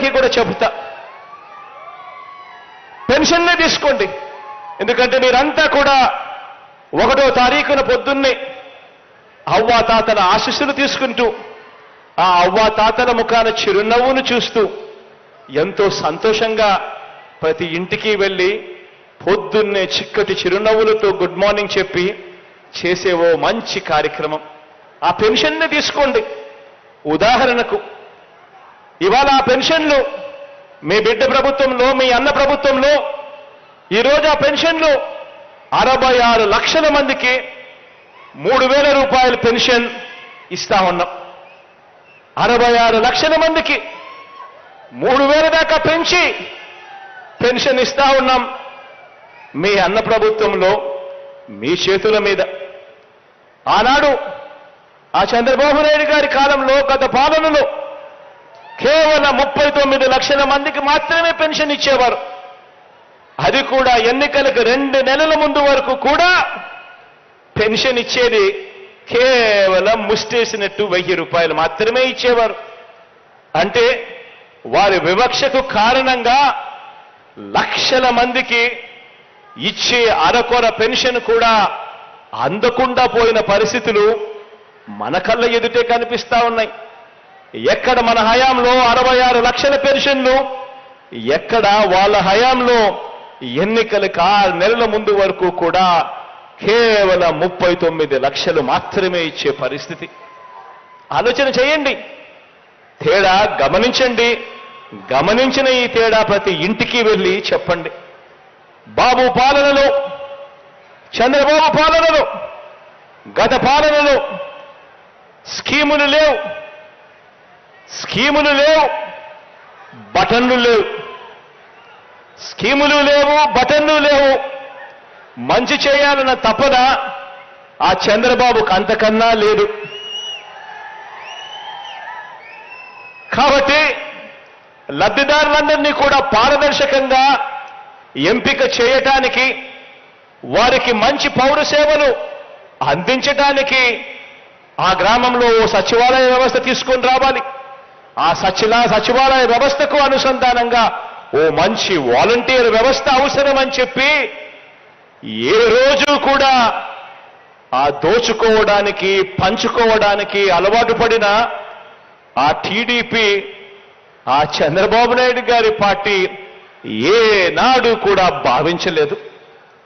అందరికీ కూడా చెబుతా. పెన్షన్నే తీసుకోండి. ఎందుకంటే మీరంతా కూడా ఒకటో తారీఖున పొద్దున్నే అవ్వా తాతల ఆశీస్సులు తీసుకుంటూ ఆ అవ్వా తాతల ముఖాన చిరునవ్వును చూస్తూ ఎంతో సంతోషంగా ప్రతి ఇంటికి వెళ్ళి పొద్దున్నే చిక్కటి చిరునవ్వులతో గుడ్ మార్నింగ్ చెప్పి చేసే ఓ మంచి కార్యక్రమం. ఆ పెన్షన్ని తీసుకోండి. ఉదాహరణకు ఇవాళ ఆ పెన్షన్లు మీ బిడ్డ ప్రభుత్వంలో మీ అన్న ప్రభుత్వంలో ఈరోజు ఆ పెన్షన్లు అరవై ఆరు లక్షల మందికి మూడు వేల రూపాయల పెన్షన్ ఇస్తా ఉన్నాం. అరవై ఆరు లక్షల మందికి మూడు వేల దాకా పెంచి పెన్షన్ ఇస్తా ఉన్నాం. మీ అన్న ప్రభుత్వంలో మీ చేతుల మీద. ఆనాడు ఆ చంద్రబాబు నాయుడు గారి కాలంలో గత పాలనలో కేవలం ముప్పై తొమ్మిది లక్షల మందికి మాత్రమే పెన్షన్ ఇచ్చేవారు. అది కూడా ఎన్నికలకు రెండు నెలల ముందు వరకు కూడా పెన్షన్ ఇచ్చేది కేవలం ముష్టేసినట్టు వెయ్యి రూపాయలు మాత్రమే ఇచ్చేవారు. అంటే వారి వివక్షకు కారణంగా లక్షల మందికి ఇచ్చే అరకొర పెన్షన్ కూడా అందకుండా పోయిన పరిస్థితులు మన కళ్ళ ఎదుటే కనిపిస్తా ఉన్నాయి. ఎక్కడ మన హయాంలో అరవై ఆరు లక్షల పెన్షన్లు ఎక్కడ వాళ్ళ హయాంలో ఎన్నికలకు ఆరు నెలల ముందు వరకు కూడా కేవలం ముప్పై తొమ్మిది లక్షలు మాత్రమే ఇచ్చే పరిస్థితి. ఆలోచన చేయండి. తేడా గమనించండి. గమనించిన ఈ తేడా ప్రతి ఇంటికి వెళ్ళి చెప్పండి. బాబు పాలనలో చంద్రబాబు పాలనలో గత పాలనలో స్కీములు లేవు. స్కీములు లేవు బటన్లు లేవు. స్కీములు లేవు బటన్లు లేవు. మంచి చేయాలన్న తపన ఆ చంద్రబాబుకు అంతకన్నా లేదు. కాబట్టి లబ్ధిదారులందరినీ కూడా పారదర్శకంగా ఎంపిక చేయటానికి వారికి మంచి పౌర సేవలు అందించటానికి ఆ గ్రామంలో ఓ సచివాలయ వ్యవస్థ తీసుకొని రావాలి. ఆ సచిల సచివాలయ వ్యవస్థకు అనుసంధానంగా ఓ మంచి వాలంటీర్ వ్యవస్థ అవసరమని చెప్పి ఏ రోజు కూడా ఆ దోచుకోవడానికి పంచుకోవడానికి అలవాటు పడిన ఆ టీడీపీ ఆ చంద్రబాబు నాయుడు గారి పార్టీ ఏనాడు కూడా భావించలేదు.